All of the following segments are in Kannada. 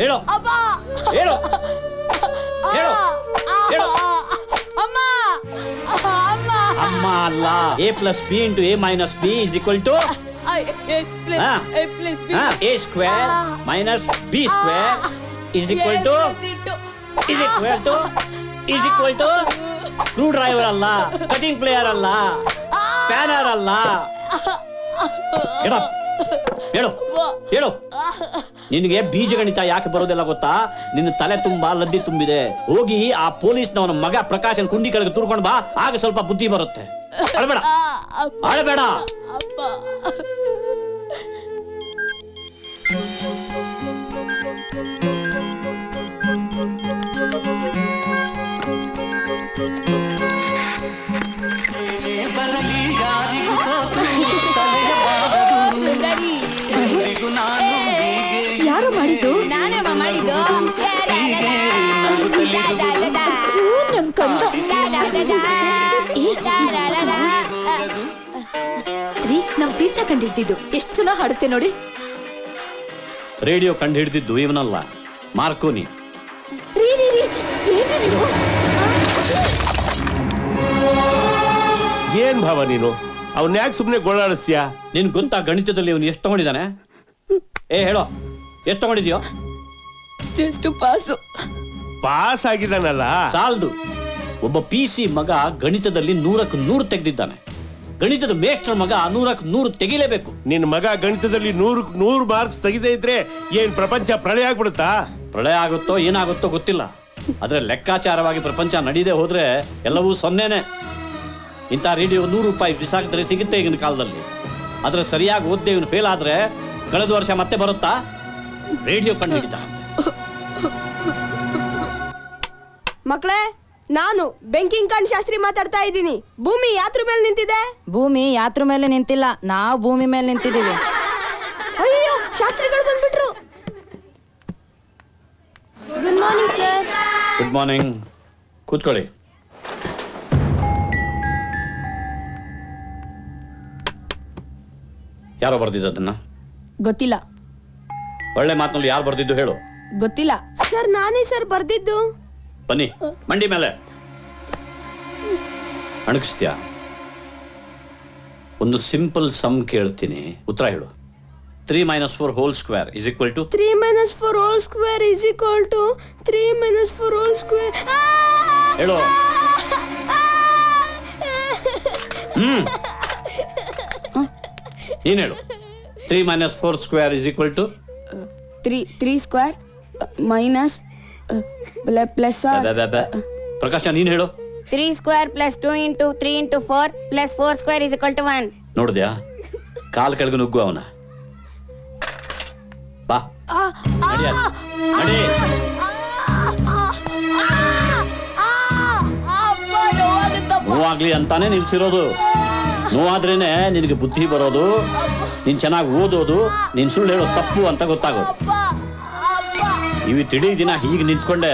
ಹೇಳು ಹೇಳು ಹೇಳು ಹೇಳು ಅಮ್ಮ! ಅಮ್ಮ! ಅಮ್ಮ ಅಲ್ಲ. A plus B into A minus B is equal to S plus. A plus B A square minus B square is equal to is equal to is equal to screwdriver ಅಲ್ಲ ಕಟಿಂಗ್ ಪ್ಲೇಯರ್ ಅಲ್ಲ ಪ್ಯಾನರ್ ಅಲ್ಲ. ಹೇಳು ಹೇಳು ಹೇಳು. ನಿನಗೆ ಬೀಜಗಣಿತ ಯಾಕೆ ಬರೋದಿಲ್ಲ ಗೊತ್ತಾ? ನಿನ್ನ ತಲೆ ತುಂಬಾ ಲದ್ದಿ ತುಂಬಿದೆ. ಹೋಗಿ ಆ ಪೊಲೀಸ್ನವನ ಮಗ ಪ್ರಕಾಶನ್ ಕುಂಡಿ ಕೆಳಗೆ ತೂರ್ಕೊಂಡು ಬಾ ಆಗ ಸ್ವಲ್ಪ ಬುದ್ಧಿ ಬರುತ್ತೆ. ಅಳಬೇಡ. ಅಳಬೇಡ. ಯಾರು ಮಾಡಿದ್ದು? ನಾನಮ್ಮ ಮಾಡಿದ್ದು. ನನ್ ಕಂದ. ರೀ ನಮ್ ತೀರ್ಥ ಕಂಡಿಡ್ತಿದ್ದು ಎಷ್ಟ್ ಚೆನ್ನಾಗ್ ಹಾಡುತ್ತೆ ನೋಡಿ. ರೇಡಿಯೋ ಕಂಡು ಹಿಡಿದಿದ್ದು ಇವನಲ್ಲ. ಮಾರ್ಕೋನಿ. ರೀ ರೀ ರೀ. ಏನ್ರಿ ನೀವು? ಏನ್ ಭಾವ ನೀನು? ಅವನ್ ಯಾಕೆ ಸುಮ್ನೆ ಗೋಳಾಡಿಸ್ಯಾ? ನಿನ್ ಗೊತ್ತಾ ಗಣಿತದಲ್ಲಿ ಇವನು ಎಷ್ಟು ತಗೊಂಡಿದ್ದಾನೆ ಏ ಹೇಳೋ. ಎಷ್ಟು ತಗೊಂಡಿದ್ಯೋ? Just pass. ಪಾಸ್ ಆಗಿದಾನಲ್ಲ ಸಾಲ್ದು. ಒಬ್ಬ ಪಿ ಸಿ ಮಗ ಗಣಿತದಲ್ಲಿ ನೂರಕ್ಕೆ ನೂರು ತೆಗೆದಿದ್ದಾನೆ. ಗಣಿತದ ಮೇಷ್ಟ್ರ ಮಗ ನೂರಕ್ಕೆ ನೂರು ತೆಗಿಲೇಬೇಕು. ನಿನ್ನ ಮಗ ಗಣಿತದಲ್ಲಿ ನೂರು ನೂರು ಮಾರ್ಕ್ಸ್ ತೆಗೆದೇ ಇದ್ರೆ ಏನ್ ಪ್ರಪಂಚ ಪ್ರಳಯ ಆಗ್ಬಿಡುತ್ತಾ? ಪ್ರಳಯ ಆಗುತ್ತೋ ಏನಾಗುತ್ತೋ ಗೊತ್ತಿಲ್ಲ. ಆದರೆ ಲೆಕ್ಕಾಚಾರವಾಗಿ ಪ್ರಪಂಚ ನಡೀದೇ ಹೋದ್ರೆ ಎಲ್ಲವೂ ಸೊನ್ನೆನೆ. ಇಂಥ ರೇಡಿಯೋ ನೂರು ರೂಪಾಯಿ ಬಿಸಾಕಿದ್ರೆ ಸಿಗುತ್ತೆ ಈಗಿನ ಕಾಲದಲ್ಲಿ. ಆದರೆ ಸರಿಯಾಗಿ ಓದ್ದೆ ಇವನು ಫೇಲ್ ಆದ್ರೆ ಕಳೆದ ವರ್ಷ ಮತ್ತೆ ಬರುತ್ತಾ? ರೇಡಿಯೋ ಕಂಡು ಹಿಡಿದ ಮಕ್ಕಳೇ ನಾನು ಬೆಂಕಿಂಕಣ್ ಶಾಸ್ತ್ರಿ ಮಾತಾಡ್ತಾ ಇದ್ದೀನಿ. ಭೂಮಿ ಯಾತ್ರ ಮೇಲೆ ನಿಂತಿದೆ? ಭೂಮಿ ಯಾತ್ರ ಮೇಲೆ ನಿಂತಿಲ್ಲ ನಾವು ಭೂಮಿ ಮೇಲೆ ನಿಂತಿದ್ದೀವಿ. ಅಯ್ಯೋ ಶಾಸ್ತ್ರಿಗಳು ಬಂದ್ಬಿಟ್ರು. Good morning sir good morning ಕೂತ್ಕೊಳ್ಳಿ. ಯಾರೋ ಬರ್ದಿದ್ದ ಅದನ್ನ? ಗೊತ್ತಿಲ್ಲ. ಒಳ್ಳೆ ಮಾತಿನಲ್ಲಿ ಯಾರು ಬರ್ದಿದ್ದು ಹೇಳು. ಗೊತ್ತಿಲ್ಲ. ಸರ್ ನಾನೇ ಸರ್ ಬರ್ದಿದ್ದು. ಬನ್ನಿ ಮಂಡಿ ಮೇಲೆ. ಅಣಗಿಸ್ತೀಯಾ ಒಂದು ಸಿಂಪಲ್ ಸಮ್ ಕೇಳ್ತೀನಿ. ಉತ್ತರ ಹೇಳು. Three minus four whole square is equal to? Three minus four whole square is equal to three minus four whole square. ಹೇಳು. ಹ್ಮ್. ನೀನ್ ಹೇಳು. Three minus four square is equal to? Three three square minus plus Prakash ನೀನ್ ಹೇಳು. Three square plus two into three into four plus four square is equal to one. ನೋಡಿದ್ಯಾ? ಕಾಲ್ ಕೆಳಗೆ ನುಗ್ಗು ಅವನ. ಬಾ. ನಡಿ ಅಲ್ಲಿ. ನಡಿ. ನೋವಾಗ್ಲಿ ಅಂತಾನೆ ನಿಲ್ಸಿರೋದು. ನೋವಾದ್ರೇನೆ ನಿನಗೆ ಬುದ್ಧಿ ಬರೋದು. ನೀನ್ ಚೆನ್ನಾಗಿ ಓದೋದು ನೀನ್ ಸುಳ್ಳು ಹೇಳೋದು ತಪ್ಪು ಅಂತ ಗೊತ್ತಾಗೋದು. ಇವಿ ತಿಳಿದ ದಿನ ಹೀಗೆ ನಿಂತ್ಕೊಂಡೆ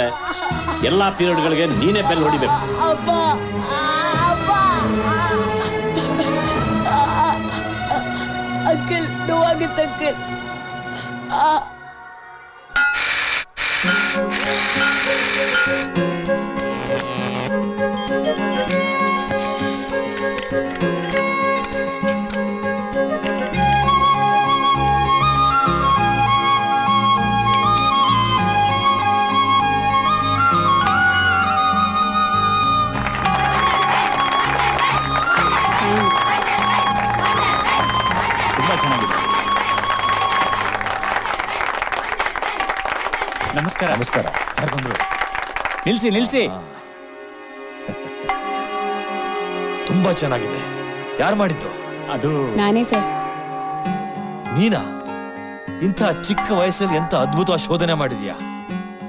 ಎಲ್ಲಾ ಪೀರಿಯಡ್ಗಳಿಗೆ ನೀನೇ ಬೆಲ್ ಹೊಡಿಬೇಕು. ಅಂಕಲ್ ನೋವಾಗುತ್ತೆ ಅಂಕಲ್. ತುಂಬಾ ನಮಸ್ಕಾರ. ಸರ್ ಬಂದ್ರು ನಿಲ್ಸಿ. ನಿಲ್ಸಿ ತುಂಬಾ ಚೆನ್ನಾಗಿದೆ. ಯಾರು ಮಾಡಿದ್ದು? ಅದು ನಾನೇ ಸರ್. ನೀನಾ? ಇಂಥ ಚಿಕ್ಕ ವಯಸ್ಸಲ್ಲಿ ಎಂತ ಅದ್ಭುತ ಶೋಧನೆ ಮಾಡಿದ್ಯಾ?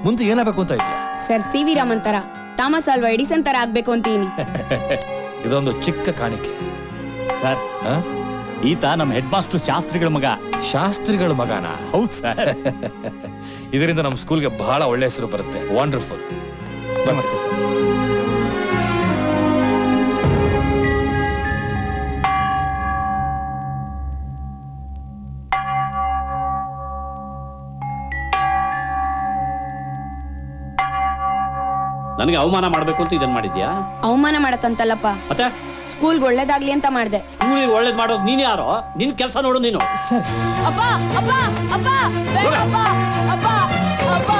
ಮುಂದೆ ಏನಾಗಬೇಕು ಅಂತ ಇದೆಯಾ? ಸರ್ ಸಿ ವಿ ರಾಮನ್ ತರ ಥಾಮಸ್ ಅಲ್ವಾ ಎಡಿಸನ್ ತರ ಆಗ್ಬೇಕು ಅಂತೀನಿ. ಇದೊಂದು ಚಿಕ್ಕ ಕಾಣಿಕೆ. ಸರ್? ಈತ ನಮ್ಮ ಹೆಡ್ ಮಾಸ್ಟರ್ ಶಾಸ್ತ್ರಿಗಳ ಮಗ. ಶಾಸ್ತ್ರಿಗಳ ಮಗನ? ಹೌದು ಸರ್. ಇದರಿಂದ ನಮ್ಮ ಸ್ಕೂಲ್ಗೆ ಬಹಳ ಒಳ್ಳೆ ಹೆಸರು ಬರುತ್ತೆ. ವಂಡರ್ಫುಲ್ ನಮಸ್ತೆ ಸರ್. ನನಗೆ ಅವಮಾನ ಮಾಡಬೇಕು ಅಂತ ಇದನ್ನ ಮಾಡಿದ್ಯಾ? ಅವಮಾನ ಮಾಡಕ್ಕಂತಲ್ಲಪ್ಪ. ಮತ್ತೆ? ಸ್ಕೂಲ್ಗೆ ಒಳ್ಳೇದಾಗ್ಲಿ ಅಂತ ಮಾಡಿದೆ. ಸ್ಕೂಲಿಗೆ ಒಳ್ಳೇದ್ ಮಾಡೋದು ನೀನ್ ಯಾರೋ? ನಿನ್ ಕೆಲಸ ನೋಡು ನೀನು. ಸರ್. ಅಪ್ಪ ಅಪ್ಪ ಅಪ್ಪ ಬೇಡಪ್ಪ ಅಪ್ಪ ಅಪ್ಪ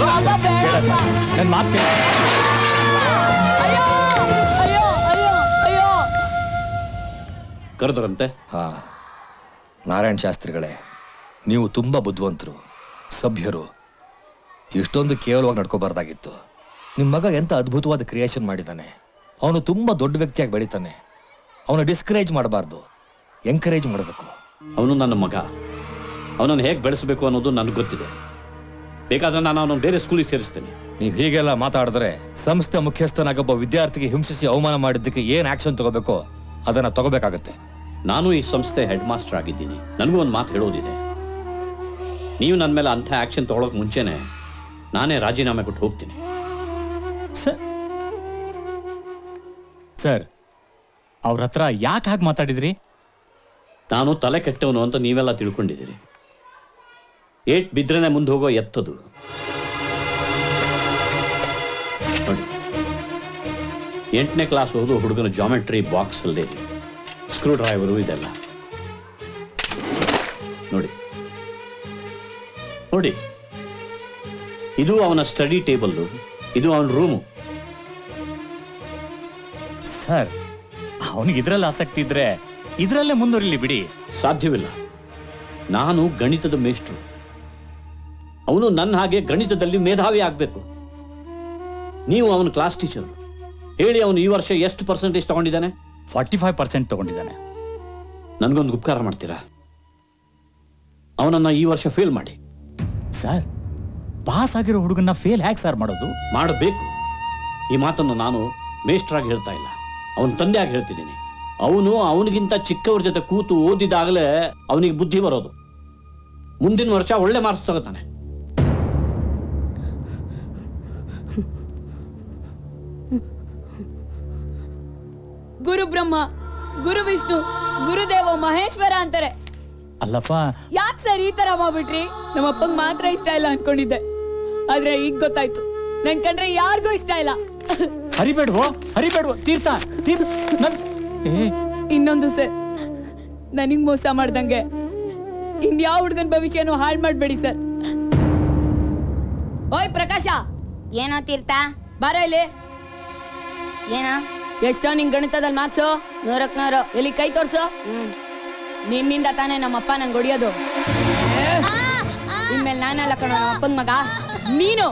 ಅಪ್ಪ ಬೇಡಪ್ಪ ನನ್ನ ಮಾತು ಕೇಳಿ. ಅಯ್ಯೋ ಅಯ್ಯೋ ಅಯ್ಯೋ ಅಯ್ಯೋ. ಕರೆದ್ರಂತೆ? ಹಾ. ನಾರಾಯಣ್ ಶಾಸ್ತ್ರಿಗಳೇ ನೀವು ತುಂಬಾ ಬುದ್ಧಿವಂತರು ಸಭ್ಯರು. ಇಷ್ಟೊಂದು ಕೇವಲವಾಗಿ ನಡ್ಕೋಬಾರ್ದಾಗಿತ್ತು. ನಿಮ್ಮ ಮಗ ಎಂತ ಅದ್ಭುತವಾದ ಕ್ರಿಯೇಷನ್ ಮಾಡಿದ್ದಾನೆ ಅವನು ತುಂಬಾ ದೊಡ್ಡ ವ್ಯಕ್ತಿಯಾಗಿ ಬೆಳಿತಾನೆ. ಅವನು ಡಿಸ್ಕರೇಜ್ ಮಾಡಬಾರ್ದು. ಎಂಕರೇಜ್ ಮಾಡಬೇಕು. ಅವನು ನನ್ನ ಮಗ. ಅವನನ್ನು ಹೇಗೆ ಬೆಳೆಸಬೇಕು ಅನ್ನೋದು ನನಗೆ ಗೊತ್ತಿದೆ. ಬೇಕಾದ್ರೆ ನಾನು ಅವನನ್ನು ಬೇರೆ ಸ್ಕೂಲಿಗೆ ಸೇರಿಸ್ತೇನೆ. ನೀವು ಹೀಗೆಲ್ಲ ಮಾತಾಡಿದ್ರೆ ಸಂಸ್ಥೆ ಮುಖ್ಯಸ್ಥನಾಗೊಬ್ಬ ವಿದ್ಯಾರ್ಥಿಗೆ ಹಿಂಸಿಸಿ ಅವಮಾನ ಮಾಡಿದ್ದಕ್ಕೆ ಏನು ಆಕ್ಷನ್ ತಗೋಬೇಕು ಅದನ್ನ ತಗೋಬೇಕಾಗತ್ತೆ. ನಾನು ಈ ಸಂಸ್ಥೆ ಹೆಡ್ ಮಾಸ್ಟರ್ ಆಗಿದ್ದೀನಿ. ನನಗೂ ಒಂದು ಮಾತು ಹೇಳೋದಿದೆ. ನೀವು ನನ್ನ ಮೇಲೆ ಅಂಥ ಆಕ್ಷನ್ ತಗೊಳಕ್ ಮುಂಚೆನೆ ನಾನೇ ರಾಜೀನಾಮೆ ಕೊಟ್ಟು ಹೋಗ್ತೀನಿ. ಸರ್ ಸರ್, ಅವ್ರ ಹತ್ರ ಯಾಕೆ ಹಾಗೆ ಮಾತಾಡಿದ್ರಿ? ನಾನು ತಲೆ ಕೆಟ್ಟವನು ಅಂತ ನೀವೆಲ್ಲ ತಿಳ್ಕೊಂಡಿದ್ದೀರಿ. ಏಟ್ ಬಿದ್ರೇನೆ ಮುಂದೆ ಹೋಗೋ ಎತ್ತದು. ಎಂಟನೇ ಕ್ಲಾಸ್ ಓದು ಹುಡುಗನ ಜಾಮೆಟ್ರಿ ಬಾಕ್ಸಲ್ಲಿ ಸ್ಕ್ರೂ ಡ್ರೈವರು ಇದೆಲ್ಲ. ನೋಡಿ. ನೋಡಿ. ಇದು ಅವನ ಸ್ಟಡಿ ಟೇಬಲ್ಲು, ಇದು ಅವನ ರೂಮು. ಸರ್ ಅವನಿಗೆ ಇದ್ರಲ್ಲಿ ಆಸಕ್ತಿ ಇದ್ರೆ ಇದರಲ್ಲೇ ಮುಂದುವರಿಲಿ ಬಿಡಿ. ಸಾಧ್ಯವಿಲ್ಲ. ನಾನು ಗಣಿತದ ಮೇಷ್ಟ್ರು. ಅವನು ನನ್ನ ಹಾಗೆ ಗಣಿತದಲ್ಲಿ ಮೇಧಾವಿ ಆಗಬೇಕು. ನೀವು ಅವನ ಕ್ಲಾಸ್ ಟೀಚರ್ ಹೇಳಿ ಅವನು ಈ ವರ್ಷ ಎಷ್ಟು ಪರ್ಸೆಂಟೇಜ್ ತಗೊಂಡಿದ್ದಾನೆ? ಫಾರ್ಟಿ ಫೈವ್ ಪರ್ಸೆಂಟ್ ತಗೊಂಡಿದ್ದಾನೆ. ನನಗೊಂದು ಉಪಕಾರ ಮಾಡ್ತೀರಾ? ಅವನನ್ನ ಈ ವರ್ಷ ಫೇಲ್ ಮಾಡಿ. ಸರ್ ಪಾಸ್ ಆಗಿರೋ ಹುಡುಗನ್ನ ಫೇಲ್ ಹೇಗೆ ಸರ್ ಮಾಡೋದು? ಮಾಡಬೇಕು. ಈ ಮಾತನ್ನು ನಾನು ಮೇಷ್ಟ್ರಾಗಿ ಹೇಳ್ತಾ ಇಲ್ಲ. ಅವನ ಆಗಿ ಹೇಳ್ತಿದ್ದೀನಿ. ಅವನು ಅವನಿಗಿಂತ ಚಿಕ್ಕವ್ರ ಜೊತೆ ಕೂತು ಓದಿದಾಗಲೇ ಅವನಿಗೆ ಬುದ್ಧಿ ಬರೋದು. ಮುಂದಿನ ವರ್ಷ ಒಳ್ಳೆ ಮಾರ್ಕ್ಸ್ ತಗೋತಾನೆ. ಗುರು ಬ್ರಹ್ಮ ಗುರು ವಿಷ್ಣು ಗುರುದೇವ ಮಹೇಶ್ವರ ಅಂತಾರೆ. ಅಲ್ಲಪ್ಪ. ಯಾಕೆ ಸರ್ ಈ ತರ ಮಾಡ್ಬಿಟ್ರಿ? ನಮ್ಮ ಅಪ್ಪಂಗ್ ಮಾತ್ರ ಇಷ್ಟ ಇಲ್ಲ ಅನ್ಕೊಂಡಿದ್ದೆ. ಆದ್ರೆ ಈಗ ಗೊತ್ತಾಯ್ತು. ನನ್ ಕಂಡ್ರೆ ಯಾರಿಗೂ ಇಷ್ಟ ಇಲ್ಲ. ಹರಿಬೇಡ್ವೋ? ಹರಿಬೇಡ್ವೋ? ತೀರ್ಥ ತೀರ್ಥ ನನ್ ಏ. ಇನ್ನೊಂದು ಸರ್ ನನಗ್ ಮೋಸ ಮಾಡ್ದಂಗೆ. ಇನ್ಯಾವ ಹುಡ್ಗನ್ ಭವಿಷ್ಯನೂ ಹಾಳು ಮಾಡ್ಬೇಡಿ ಸರ್. ಓಯ್ ಪ್ರಕಾಶ! ಏನೋ ತೀರ್ಥ? ಬಾರ ಇಲ್ಲಿ. ಏನ? ಎಷ್ಟೋ ನಿಂಗ್ ಗಣಿತದಲ್ಲಿ ಮಾರ್ಕ್ಸು? ನೂರಕ್ ನೂರು ಎಲ್ಲಿ ಕೈ ತೋರ್ಸು? ಹ್ಮ್. ನಿನ್ನಿಂದ ತಾನೇ ನಮ್ಮಪ್ಪ ನಂಗೆ ಹೊಡಿಯೋದು. ಇನ್ಮೇಲೆ ನಾನಲ್ಲ ಕಣ ಅಪ್ಪನ ಮಗ? ನೀನು?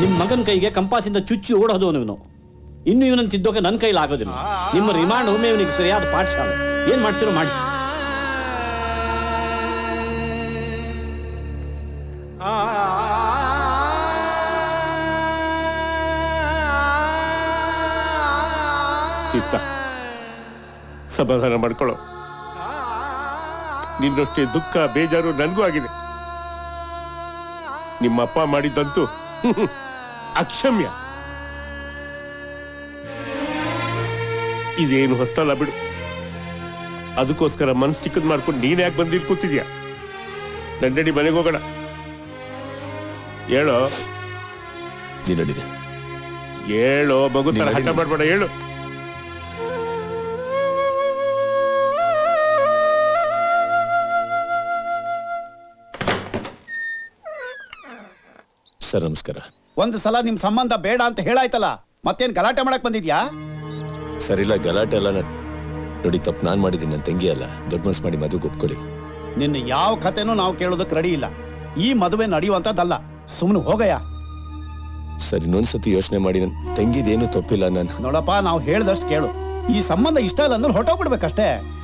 ನಿಮ್ಮ ಮಗನ ಕೈಗೆ ಕಂಪಾಸಿಂದ ಚುಚ್ಚಿ ಓಡೋದು ಇವನು. ಇನ್ನು ಇವನನ್ನು ತಿದ್ದೋಕೆ ನನ್ನ ಕೈಲಿ ಆಗೋದಿಲ್ಲ. ನಿಮ್ಮ ರಿಮಾಂಡ್ ಒಮ್ಮೆ ಇವನಿಗೆ ಸರಿಯಾದ ಪಾಠಶಾಲೆ. ಏನ್ ಮಾಡ್ತೀರೋ ಮಾಡಿ. ಚಿತ್ತ, ಸಮಾಧಾನ ಮಾಡ್ಕೊಳ್ಳೋ. ನಿನ್ನಷ್ಟೇ ದುಃಖ, ಬೇಜಾರು ನನಗೂ ಆಗಿದೆ. ನಿಮ್ಮಪ್ಪ ಮಾಡಿದ್ದಂತೂ ಅಕ್ಷಮ್ಯ. ಇದೇನು ಹೊಸ್ತಲ್ಲ ಬಿಡು. ಅದಕ್ಕೋಸ್ಕರ ಮನ್ಸು ಚಿಕ್ಕದ್ ಮಾಡ್ಕೊಂಡು ನೀನ್ ಯಾಕೆ ಬಂದಿರ್ ಕೂತಿದ್ಯಾ? ನನ್ನಡಿ ಮನೆಗೆ ಹೋಗೋಣ. ಹೇಳೋ? ನೀನಡಿದೆ ಹೇಳೋ? ಮಗು ತರ ಹಠ. ಮಾಡ್ಬೇಡ ಹೇಳು. ಸರ್ ನಮಸ್ಕಾರ. ಒಂದು ಸಲ ನಿಮ್ ಸಂಬಂಧ ಬೇಡ ಅಂತ ಹೇಳಾಯ್ತಲ್ಲ ಮತ್ತೇನ್ ಗಲಾಟೆ ಮಾಡಕ್ ಬಂದಿದ್ಯಾ? ಸರಿಲ್ಲ ಇಲ್ಲ ಗಲಾಟೆ ಅಲ್ಲ ನನ್- ನೋಡಿ ತಪ್ಪು ನಾನು ಮಾಡಿದ್ದೀನಿ ನನ್ನ ತಂಗಿ ಅಲ್ಲ. ದೊಡ್ಡ ಮಾಡಿ ಮದುವೆಗೆ ಒಪ್ಕೊಳ್ಳಿ. ನಿನ್ನ ಯಾವ ಕಥೆನೂ ನಾವು ಕೇಳೋದಕ್ಕೆ ರೆಡಿ ಇಲ್ಲ. ಈ ಮದುವೆ ನಡೆಯುವಂಥದ್ದಲ್ಲ. ಸುಮ್ಮನೆ ಹೋಗಯ್ಯ. ಸರಿ ಇನ್ನೊಂದ್ಸತಿ ಯೋಚನೆ ಮಾಡಿ. ನನ್ನ ತಂಗಿದೇನು ತಪ್ಪಿಲ್ಲ ನಾನು. ನೋಡಪ್ಪ ನಾವು ಹೇಳ್ದಷ್ಟು ಕೇಳು. ಈ ಸಂಬಂಧ ಇಷ್ಟ ಇಲ್ಲ ಅಂದ್ರೆ ಹೊಟ್ಟೋಗ್ಬಿಡ್ಬೇಕಷ್ಟೇ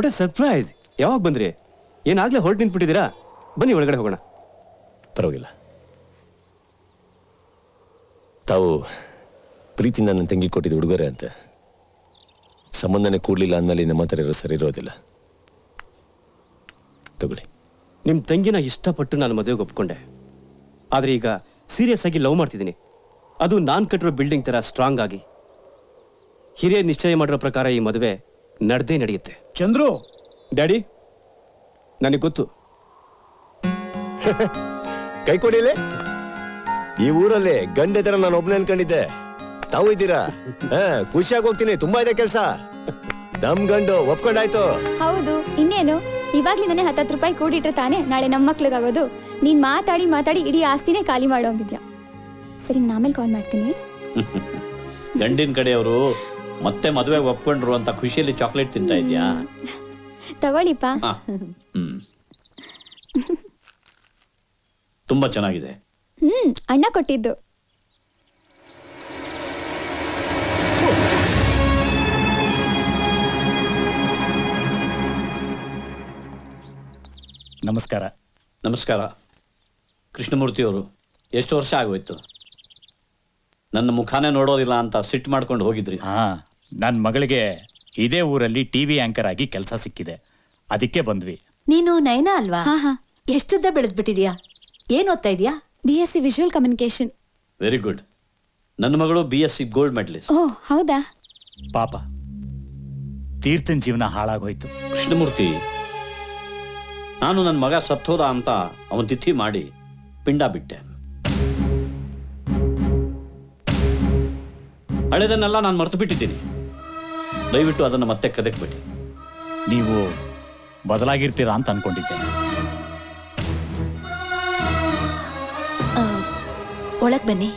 ವಾಟ್ ಎ ಸರ್ಪ್ರೈಸ್ ಯಾವಾಗ ಬಂದ್ರಿ? ಏನಾಗ್ಲೇ ಹೊರಟು ನಿಂತ್ಬಿಟ್ಟಿದ್ದೀರಾ? ಬನ್ನಿ ಒಳಗಡೆ ಹೋಗೋಣ. ಪರವಾಗಿಲ್ಲ. ತಾವು ಪ್ರೀತಿಯಿಂದ ನನ್ನ ತಂಗಿ ಕೊಟ್ಟಿದ್ದು ಉಡುಗೊರೆ ಅಂತ. ಸಂಬಂಧನೇ ಕೂಡಲಿಲ್ಲ ಅಂದ್ಮೇಲೆ ನಮ್ಮ ಹತ್ರ ಇರೋ ಸರಿ ಇರೋದಿಲ್ಲ. ತಗೊಳ್ಳಿ. ನಿಮ್ಮ ತಂಗಿನ ಇಷ್ಟಪಟ್ಟು ನಾನು ಮದುವೆಗೆ ಒಪ್ಕೊಂಡೆ. ಆದರೆ ಈಗ ಸೀರಿಯಸ್ ಆಗಿ ಲವ್ ಮಾಡ್ತಿದ್ದೀನಿ. ಅದು ನಾನು ಕಟ್ಟಿರೋ ಬಿಲ್ಡಿಂಗ್ ಥರ ಸ್ಟ್ರಾಂಗ್ ಆಗಿ. ಹಿರಿಯ ನಿಶ್ಚಯ ಮಾಡಿರೋ ಪ್ರಕಾರ ಈ ಮದುವೆ ನಡೆದೇ ನಡೆಯುತ್ತೆ. ಚಂದ್ರು! ಡ್ಯಾಡಿ ನನಗೆ ಗೊತ್ತು. ಕೈ ಕೊಡಿಲೆ ಈ ಊರಲ್ಲಿ ಗಂಡೆ ತರ ನಾನು ಒಬ್ನೇ ಅನ್ಕೊಂಡಿದ್ದೆ. ತಾವು ಇದ್ದೀರಾ? ಹಾ ಖುಷಿಯಾಗಿ ಹೋಗ್ತೀನಿ. ತುಂಬಾ ಇದೆ ಕೆಲಸ. ದಮ್ ಗಂಡು ಒಪ್ಕೊಂಡಾಯ್ತು. ಹೌದು ಇನ್ನೇನು? ಇವಾಗ್ಲಿಂದಾನೆ ಹತ್ತತ್ತು ರೂಪಾಯಿ ಕೂಡಿಟ್ರೆ ತಾನೆ ನಾಳೆ ನಮ್ಮ ಮಕ್ಳಿಗಾಗೋದು. ನೀನ್ ಮಾತಾಡಿ ಮಾತಾಡಿ ಇಡೀ ಆಸ್ತಿನೇ ಖಾಲಿ ಮಾಡೋಂಗಿದ್ಯಾ ಸರಿ ನಾಮೇಲೆ ಕಾಲ್ ಮಾಡ್ತೀನಿ. ಗಂಡಿನ ಕಡೆಯವರು ಮತ್ತೆ ಮದುವೆ ಒಪ್ಕೊಂಡ್ರು ಅಂತ ಖುಷಿಯಲ್ಲಿ ಚಾಕ್ಲೇಟ್ ತಿಂತಾ ಇದ್ಯಾ? ತಗೊಳ್ಳಿಪ್ಪ. ಹ್ಮ್. ತುಂಬಾ ಚೆನ್ನಾಗಿದೆ. ಹ್ಮ್ ಅಣ್ಣ ಕೊಟ್ಟಿದ್ದು. ನಮಸ್ಕಾರ. ನಮಸ್ಕಾರ. ಕೃಷ್ಣಮೂರ್ತಿಯವರು ಎಷ್ಟು ವರ್ಷ ಆಗೋಯ್ತು? ನನ್ನ ಮುಖಾನೇ ನೋಡೋದಿಲ್ಲ ಅಂತ ಸಿಟ್ಟು ಮಾಡ್ಕೊಂಡು ಹೋಗಿದ್ರಿ. ಹಾ. ನನ್ನ ಮಗಳಿಗೆ ಇದೇ ಊರಲ್ಲಿ ಟಿವಿ ಆಂಕರ್ ಆಗಿ ಕೆಲಸ ಸಿಕ್ಕಿದೆ. ಅದಕ್ಕೆ ಬಂದ್ವಿ. ನೀನು ನಯನ ಅಲ್ವಾ? ಹಾ ಹಾ. ಎಷ್ಟುದ್ದ ಬೆಳೆದ್ಬಿಟ್ಟಿದ್ಯಾ? ಏನ್ ಓದ್ತಾ ಇದೀಯಾ? B S C visual communication very good ನನ್ನ ಮಗಳು B S C gold medalist ಓ ಹೌದಾ? ಪಾಪ ತೀರ್ಥನ್ ಜೀವನ ಹಾಳಾಗೋಯ್ತು. ಕೃಷ್ಣಮೂರ್ತಿ ನಾನು ನನ್ನ ಮಗ ಸತ್ತೋದ ಅಂತ ಅವನ್ ತಿಥಿ ಮಾಡಿ ಪಿಂಡ ಬಿಟ್ಟೆ. ಹಳೆದನ್ನೆಲ್ಲ ನಾನು ಮರೆತು ಬಿಟ್ಟಿದ್ದೀನಿ ದಯವಿಟ್ಟು ಅದನ್ನು ಮತ್ತೆ ಕದಕ್ಬಿಡಿ. ನೀವು ಬದಲಾಗಿರ್ತೀರಾ ಅಂತ ಅನ್ಕೊಂಡಿದ್ದೆ ಆ, ಒಳಗ್ ಬನ್ನಿ.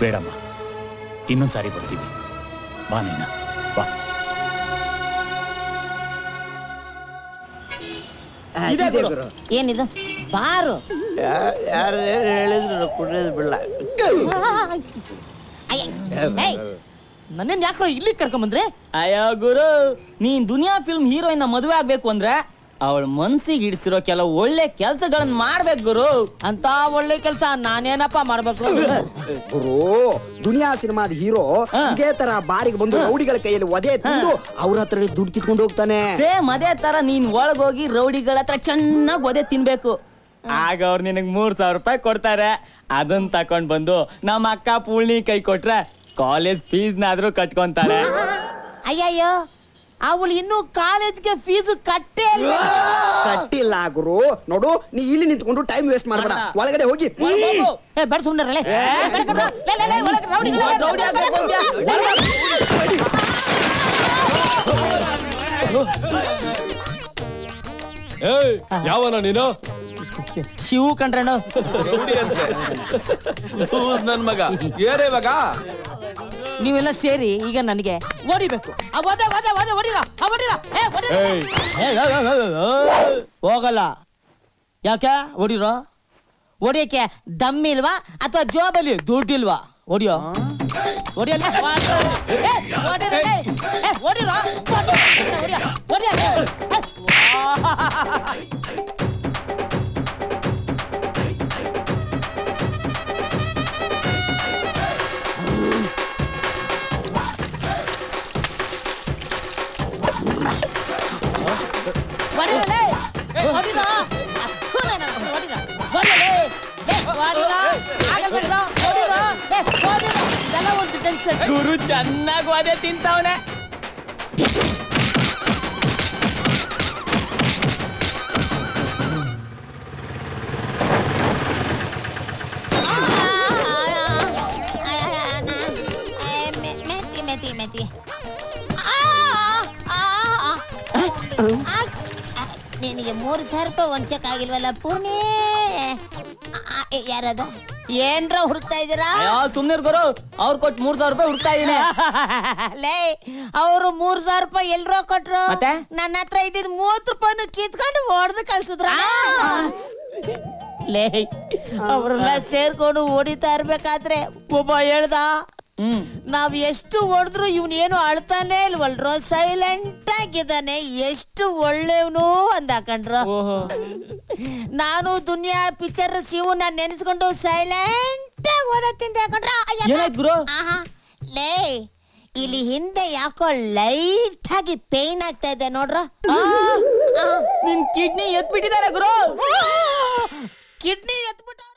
ಬೇಡಮ್ಮ ಇನ್ನೊಂದ್ಸಾರಿ ಬರ್ತೀವಿ. ಬಾ ನೀನ ಬಾ. ಏನಿದು? ಬಾರು. ಯಾರು ಹೇಳಿದ್ರು ಕುಡಿಯೋದು ಬಿಡಲ್ಲ ನನ್ನೇನ್ ಯಾಕ್ರೋ ಇಲ್ಲಿ ಕರ್ಕೊಂಬಂದ್ರೆ? ಅಯ್ಯೋ ಗುರು ನೀನ್ ದುನಿಯಾ ಫಿಲ್ಮ್ ಹೀರೋಯಿನ್ ಮದುವೆ ಆಗ್ಬೇಕು ಅಂದ್ರೆ ಅವಳ ಮನ್ಸಿಗೆ ಹಿಡಿಸಿರೋ ಕೆಲವು ಒಳ್ಳೆ ಕೆಲಸಗಳನ್ನ ಮಾಡ್ಬೇಕು ಗುರು. ಅಂತ ಒಳ್ಳೆ ಕೆಲಸ ನಾನೇನಪ್ಪ ಮಾಡ್ಬೇಕು? ಗುರು ದುನಿಯಾ ಸಿನಿಮಾದ ಹೀರೋ ಇದೇ ತರ ಬಾರಿಗೆ ಬಂದು ರೌಡಿಗಳ ಕೈಯಲ್ಲಿ ಒದೆ ತಿಂದು ಅವ್ರ ಹತ್ರ ದುಡ್ಡು ಕಿತ್ಕೊಂಡು ಹೋಗ್ತಾನೆ. ಸೇಮ್ ಅದೇ ತರ ನೀನ್ ಒಳಗೋಗಿ ರೌಡಿಗಳ ಹತ್ರ ಚೆನ್ನಾಗಿ ಒದೆ ತಿನ್ಬೇಕು. ಆಗ ಅವ್ರು ನಿನಗ್ ಮೂರ್ ಸಾವಿರ ರೂಪಾಯಿ ಕೊಡ್ತಾರೆ. ಅದನ್ನ ತಕೊಂಡ್ ಬಂದು ನಮ್ಮ ಅಕ್ಕ ಪೂರ್ಣಿ ಕೈ ಕೊಟ್ರೆ ಕಾಲೇಜ್ ಫೀಸ್ನಾದ್ರೂ ಕಟ್ಕೊಂತಾರೆ ಅಯ್ಯಯ್ಯೋ ಅವಳು ಇನ್ನೂ ಕಾಲೇಜ್ಗೆ ಫೀಸ್ ಕಟ್ಟೇ ಇಲ್ಲ. ಕಟ್ಟಿಲ್ಲ ಗುರು. ನೋಡು ನೀ ಇಲ್ಲಿ ನಿಂತ್ಕೊಂಡು ಟೈಮ್ ವೇಸ್ಟ್ ಮಾಡಬೇಡ. ಒಳಗಡೆ ಹೋಗಿ. ಏ ಬೇಡ ಸುಮ್ಮನೆ ಯಾವನ ನೀನು? ಶಿವು ಕಂಡ್ರೇನು ನನ್ ಮಗ. ಏರೇ ಇವಾಗ ನೀವೆಲ್ಲ ಸೇರಿ ಈಗ ನನಗೆ ಓಡಿಬೇಕು. ಆ, ಒದೆ, ಒದೆ, ಒದೆ, ಹೊಡೀರ, ಆ, ಹೊಡೀರ, ಏ, ಹೊಡೀರ. ಏ, ಏ, ಏ, ಏ, ಏ, ಏ. ಹೋಗಲ್ಲ. ಯಾಕೆ? ಹೊಡಿರೋ ಹೊಡಿಯಕ್ಕೆ ದಮ್ ಇಲ್ವಾ ಅಥವಾ ಜೋಬಲ್ಲಿ ದುಡ್ಡಿಲ್ವಾ ಹೊಡಿಯೋ ಹೊಡಿಯಲ್ಲ ಹೊಡೀರೋ, ಹೊಡಿಯೋ, ಗುರು ಚೆನ್ನಾಗಿ ಅದೇ ತಿಂತವನೆ. ನಿನಗೆ ಮೂರು ಸಾವಿರ ರೂಪಾಯಿ ಒಂಚಕ್ ಆಗಿಲ್ವಲ್ಲ ಪೂರ್ಣಿ? ಯಾರದ? ಏನ್ರ ಹುಡುಕ್ತಾ ಇದ್ದೀರಾ? ಸುಮ್ನೆ ಗುರು. ಅವ್ರು ಕೊಟ್ಟು ಮೂರ್ ಸಾವಿರ ರೂಪಾಯಿ ಹುಡುಕ್ತಾ ಇದೀನಿ. ಲೇ ಅವರು ಮೂರ್ ಸಾವಿರ ರೂಪಾಯಿ ಎಲ್ರೋ ಕೊಟ್ರು? ಮತ್ತೆ? ನನ್ನ ಹತ್ರ ಇದ್ದಿದ್ ಮೂವತ್ ರೂಪಾಯಿನು ಕಿತ್ಕೊಂಡು ಹೊಡೆದು ಕಳ್ಸಿದ್ರ? ಲೇ ಅವರೆಲ್ಲ ಸೇರ್ಕೊಂಡು ಹೊಡಿತಾ ಇರ್ಬೇಕಾದ್ರೆ ಒಬ್ಬ ಹೇಳ್ದ? ನಾವ್ ಎಷ್ಟು ಹೊಡೆದ್ರು ಇವ್ನ ಏನು ಅಳ್ತಾನೆ ಇಲ್ವಲ್ರೋ? ಸೈಲೆಂಟ್ ಆಗಿದ್ದಾನೆ. ಎಷ್ಟು ಒಳ್ಳೆಯವನು ಅಂದ ಕಣ್ರು. ನಾನು ದುನಿಯಾ ಪಿಕ್ಚರ್ ಶಿವನ ನೆನೆಸ್ಕೊಂಡು ಸೈಲೆಂಟ್ ಆಗಿ ಕಣ್ರ. ಗುರು? ಆಹಾ. ಲೇ ಇಲ್ಲಿ ಹಿಂದೆ ಯಾಕೋ ಲೈಟ್ ಆಗಿ ಪೇನ್ ಆಗ್ತಾ ಇದೆ ನೋಡ್ರ. ನಿನ್ ಕಿಡ್ನಿ ಎತ್ಬಿಟ್ಟಿದ್ದಾರೆ ಗುರು. ಕಿಡ್ನಿ ಎತ್ಬಿಟ್ಟು